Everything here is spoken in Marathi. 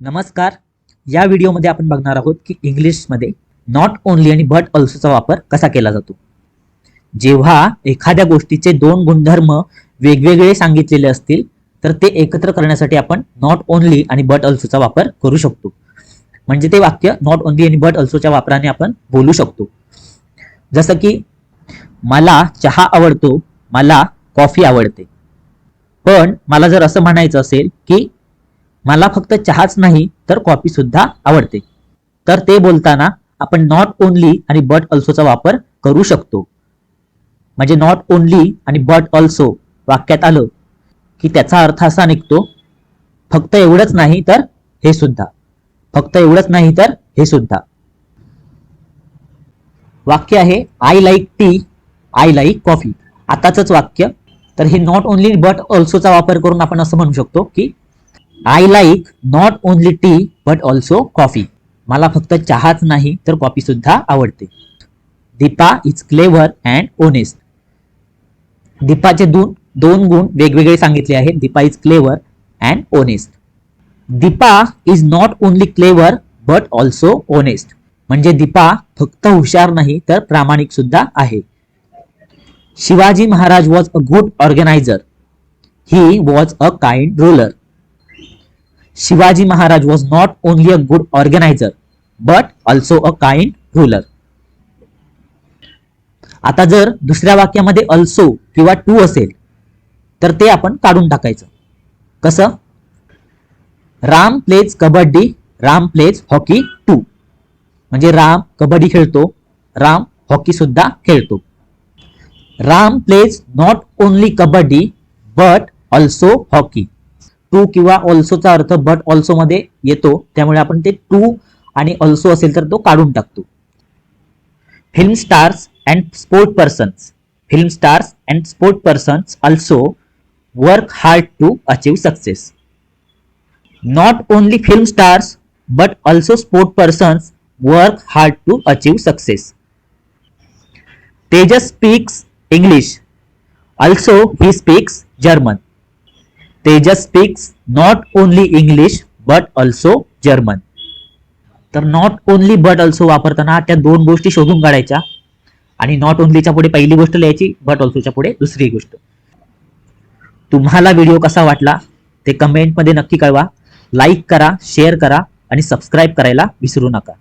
नमस्कार. या व्हिडिओमध्ये आपण बघणार आहोत की इंग्लिशमध्ये नॉट ओनली आणि बट ऑल्सोचा वापर कसा केला जातो. जेव्हा एखाद्या गोष्टीचे दोन गुणधर्म वेगवेगळे सांगितलेले असतील तर ते एकत्र करण्यासाठी आपण नॉट ओनली आणि बट ऑल्सोचा वापर करू शकतो. म्हणजे ते वाक्य नॉट ओनली आणि बट ऑल्सोच्या वापराने आपण बोलू शकतो. जसं की मला चहा आवडतो मला कॉफी आवडते. पण मला जर असं म्हणायचं असेल की मला फक्त चहाच नाही तर कॉफी सुद्धा आवडते. तर ते बोलताना आपण नॉट ओनली आणि बट ऑल्सोचा वापर करू शकतो. म्हणजे नॉट ओनली आणि बट ऑल्सो वाक्यात आलं की त्याचा अर्थ असा निघतो फक्त एवढंच नाही तर हे सुद्धा. फक्त एवढंच नाही तर हे सुद्धा. वाक्य आहे I like tea I like coffee आताच वाक्य. तर हे नॉट ओनली बट ऑल्सोचा वापर करून आपण असं म्हणू शकतो की I like not only tea but also coffee मला फक्त चहाच नाही तर कॉफी सुद्धा आवडते. Deepa is clever and honest दीपाचे दोन दोन गुण वेगवेगळे सांगितले आहेत. Deepa is clever and honest Deepa is not only clever but also honest म्हणजे दीपा फक्त हुशार नाही तर प्रामाणिक सुद्धा आहे. Shivaji Maharaj was a good organiser he was a kind ruler Shivaji Maharaj was not only a good organiser but also a kind ruler आता जर दुसऱ्या वाक्यामध्ये अल्सो किंवा टू असेल तर ते आपण काढून टाकायचं. कसं? Ram plays kabaddi Ram plays hockey too म्हणजे राम कबड्डी खेळतो राम हॉकी सुद्धा खेळतो. Ram plays not only kabaddi but also hockey too किंवा ऑल्सोचा अर्थ बट ऑल्सो मध्ये येतो. त्यामुळे आपण ते टू आणि ऑल्सो असेल तर तो काढून टाकतो. Film stars and sport persons film stars and sport persons also work hard to achieve success not only film stars but also sport persons work hard to achieve success Tejas speaks English also he speaks German Tejas speaks not only English but also German तर नॉट ओनली बट ऑल्सो वापरताना त्या दोन गोष्टी शोधून काढायच्या. आणि नॉट ओनलीच्या पुढे पहिली गोष्ट लिहायची बट ऑल्सोच्या पुढे दुसरी गोष्ट. तुम्हाला व्हिडिओ कसा वाटला ते कमेंटमध्ये नक्की कळवा. लाईक करा शेअर करा आणि सबस्क्राईब करायला विसरू नका.